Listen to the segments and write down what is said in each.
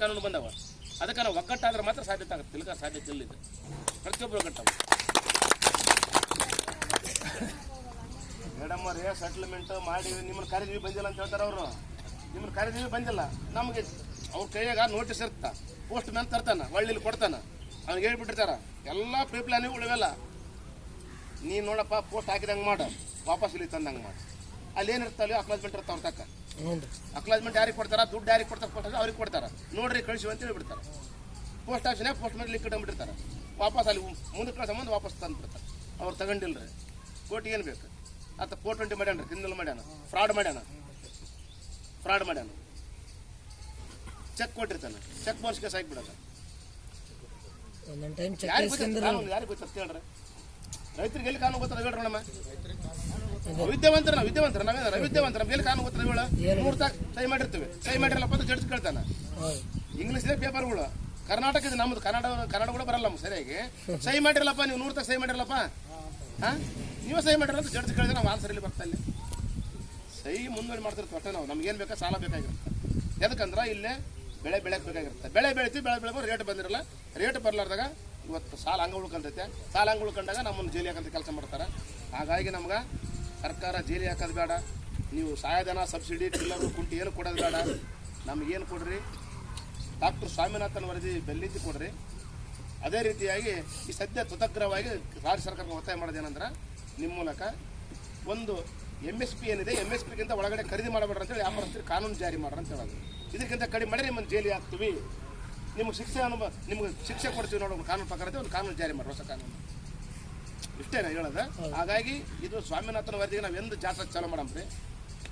ಕಾನೂನು ಬಂದವ. ಅದಕ್ಕೆ ನಾವು ಒಗ್ಗಟ್ಟಾದ್ರೆ ಮಾತ್ರ ಸಾಧ್ಯತೆ ಆಗುತ್ತೆ. ತಿಳ್ಕ ಸಾಧ್ಯತೆ ಇಲ್ಲ ಪ್ರತಿಯೊಬ್ಬರು ಒಗ್ಗಟ್ಟವ ಮೇಡಮ್ ಅವರೇ ಸೆಟ್ಲ್ಮೆಂಟ್ ಮಾಡಿ, ನಿಮ್ಮನ್ನ ಕರೆದಿವಿ ಬಂದಿಲ್ಲ ಅಂತ ಹೇಳ್ತಾರೆ ಅವರು. ನಿಮ್ಮನ್ನ ಕರೆದಿವಿ ಬಂದಿಲ್ಲ. ನಮಗೆ ಅವ್ರ ಕೈಯಾಗ ನೋಟಿಸ್ ಇರ್ತ. ಪೋಸ್ಟ್ ಮ್ಯಾನ್ ತರ್ತಾನೆ ಒಳ್ಳಿಲಿ ಕೊಡ್ತಾನ. ಅವ್ನಿಗೆ ಹೇಳ್ಬಿಟ್ಟಿರ್ತಾರ, ಎಲ್ಲ ಪ್ರೀ ಪ್ಲಾನಿಂಗ್ ಉಳಿವೆಲ್ಲ. ನೀನು ನೋಡಪ್ಪ ಪೋಸ್ಟ್ ಹಾಕಿದಂಗೆ ಮಾಡು. ವಾಪಸ್ ಇಲ್ಲಿ ತಂದಂಗೆ ಮಾಡು. ಅಲ್ಲಿ ಏನಿರ್ತಲ್ಲ ಅಕ್ಲಾಜ್ಮೆಂಟ್ ಇರ್ತಾವ ಅವ್ರ ತಕ್ಕ. ರೀ. ಅಕ್ಲಾಜ್ಮೆಂಟ್ ಯಾರಿಗೆ ಕೊಡ್ತಾರ? ದುಡ್ಡು ಯಾರಿಗೆ ಕೊಡ್ತಾರೆ? ಪೋಸ್ಟ್ ಅವ್ರಿಗೆ ಕೊಡ್ತಾರ. ನೋಡ್ರಿ ಕಳಿಸಿ ಅಂತ ಹೇಳ್ಬಿಡ್ತಾರೆ ಪೋಸ್ಟ್ ಆಫೀಸ್ನೇ ಪೋಸ್ಟ್ ಮೇಲೆ ಲಿಕ್ವಿಡ್ ಅಂದ್ಬಿಟ್ಟಿರ್ತಾರೆ. ವಾಪಸ್ ಅಲ್ಲಿ ಮುಂದೆ ಕಳ್ಸ ಸಂಬಂಧ ವಾಪಸ್ ತಂದ್ಬಿಡ್ತಾರೆ. ಅವ್ರು ತಗೊಂಡಿಲ್ರಿ. ಕೋಟಿ ಏನು ಬೇಕು? ಆತ ಫೋರ್ ಟ್ವೆಂಟಿ ಮಾಡ್ಯಾನ ಕ್ರಿಮಿನಲ್ ಮಾಡ್ಯಾನ. ಫ್ರಾಡ್ ಮಾಡ್ಯಾನ. ಫ್ರಾಡ್ ಮಾಡ್ಯಾನ. ಚೆಕ್ ಕೊಟ್ಟಿರ್ತಾನೆ. ಚೆಕ್ ಬೌನ್ಸ್ ಕೇಸ್ ಹಾಕಿಬಿಡೋದು ಯಾರಿಗೆ ಗೊತ್ತಂತ ಹೇಳ್ರಿ ರೈತರಿಗೆ ಎಲ್ಲಿ ಕಾನೂನು ಗೊತ್ತಾರ ಹೇಳ್ರಿ ನಮ್ಮ ವಿದ್ಯಾವಂತರ ನಾವು ವಿದ್ಯಾವಂತರ ನಾವೇನ ವಿದ್ಯಾವಂತರ ಮೇಲೆ ಕಾನೂನು ಗೊತ್ತದ ಹೇಳ ಮೂರು ತಾಕ ಸಹಿ ಮಾಡಿರ್ತೀವಿ. ಸಹಿ ಮಾಡಿರಲ್ಲಪ್ಪ ಅಂತ ಜಡ್ಜ್ ಕೇಳ್ತಾನ. ಹೌದು. ಪೇಪರ್ಗಳು ಕರ್ನಾಟಕದ ನಮ್ದು. ಕನ್ನಡ ಕನ್ನಡ ಕೂಡ ಬರಲ್ಲ ನಮ್ಗೆ ಸರಿಯಾಗಿ. ಸಹಿ ಮಾಡಿರಲ್ಲಪ್ಪ ನೀವು ನೂರು ಸಹಿ ಮಾಡಿರಲ್ಲಪ್ಪ? ಹಾ? ನೀವು ಸಹಿ ಮಾಡಿರಲ್ಲ ಅಂತ ಜಡ್ಜ್ ಕೇಳಿದ್ರೆ ನಾವು ಆನ್ಸರ್ ಇಲ್ಲಿ ಬರ್ತಾ ಇಲ್ಲಿ. ಸಹಿ ಮುಂದುವರಿ ಮಾಡ್ತಿರ್ತೀವಿ ಅಷ್ಟೇ ನಾವು. ನಮ್ಗೇನು ಬೇಕಾ ಸಾಲ ಬೇಕಾಗಿರುತ್ತೆ. ಯಾಕಂದ್ರೆ ಇಲ್ಲೇ ಬೆಳೆ ಬೆಳೆಯಕ್ಕೆ ಬೇಕಾಗಿರುತ್ತೆ. ಬೆಳೆ ಬೆಳಿತೀವಿ ಬೆಳೆ ಬೆಳೆಬೋ ರೇಟ್ ಬಂದಿರಲ್ಲ. ರೇಟ್ ಬರಲಾರ್ದಾಗ ಇವತ್ತು ಸಾಲ ಹಂಗೆ ಉಳ್ಕೊಂಡೈತೆ ಸಾಲ ಹಂಗೆ ಉಳ್ಕೊಂಡಾಗ ನಮ್ಮನ್ನು ಜೈಲಿ ಹಾಕಂತ ಕೆಲಸ ಮಾಡ್ತಾರೆ. ಹಾಗಾಗಿ ನಮ್ಗೆ ಸರ್ಕಾರ ಜೈಲಿ ಹಾಕೋದು ಬೇಡ. ನೀವು ಸಹಾಯಧನ ಸಬ್ಸಿಡಿ, ಟಿಲ್ಲರ್, ಕುಂಟಿ ಏನು ಕೊಡೋದು ಬೇಡ. ನಮಗೇನು ಕೊಡ್ರಿ? ಡಾಕ್ಟರ್ ಸ್ವಾಮಿನಾಥನ್ ವರದಿ ಬೆಲ್ಲಿದ್ದು ಕೊಡ್ರಿ. ಅದೇ ರೀತಿಯಾಗಿ ಈ ಸದ್ಯ ತುತಗ್ರವಾಗಿ ರಾಜ್ಯ ಸರ್ಕಾರಕ್ಕೆ ಒತ್ತಾಯ ಮಾಡೋದೇನಂದ್ರೆ ನಿಮ್ಮ ಮೂಲಕ ಒಂದು ಎಂ ಎಸ್ ಪಿ ಏನಿದೆ ಎಂ ಎಸ್ ಪಿಗಿಂತ ಒಳಗಡೆ ಖರೀದಿ ಮಾಡಬೇಡ್ರಿ ಅಂತೇಳಿ ವ್ಯಾಪಾರಸ್ಥರು ಕಾನೂನು ಜಾರಿ ಮಾಡ್ರಿ ಅಂತ ಹೇಳೋದು. ಇದಕ್ಕಿಂತ ಕಡಿಮೆ ಮಾಡಿ ನಿಮ್ಮನ್ನು ಜೈಲಿಗೆ ಹಾಕ್ತೀವಿ. ನಿಮಗೆ ಶಿಕ್ಷೆ ಅನುಭವ, ನಿಮ್ಗೆ ಶಿಕ್ಷೆ ಕೊಡ್ತೀವಿ ನೋಡೋ ಕಾನೂನು ಪ್ರಕಾರದ ಒಂದು ಕಾನೂನು ಜಾರಿ ಮಾಡಿ ಹೊಸ ಕಾನೂನು. ಇಷ್ಟೇ ನಾ ಹೇಳೋದು. ಹಾಗಾಗಿ ಇದು ಸ್ವಾಮಿನಾಥನ ವರದಿಗೆ ನಾವು ಎಂದು ಜಾತ್ರೆ ಚಾಲೂ ಮಾಡಮ್ರಿ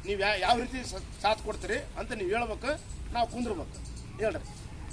ನೀವು ಯಾವ ರೀತಿ ಸಾಥ್ ಕೊಡ್ತೀರಿ ಅಂತ ನೀವು ಹೇಳ್ಬೇಕು, ನಾವು ಕುಂದ್ರಬೇಕು. ಹೇಳ್ರಿ.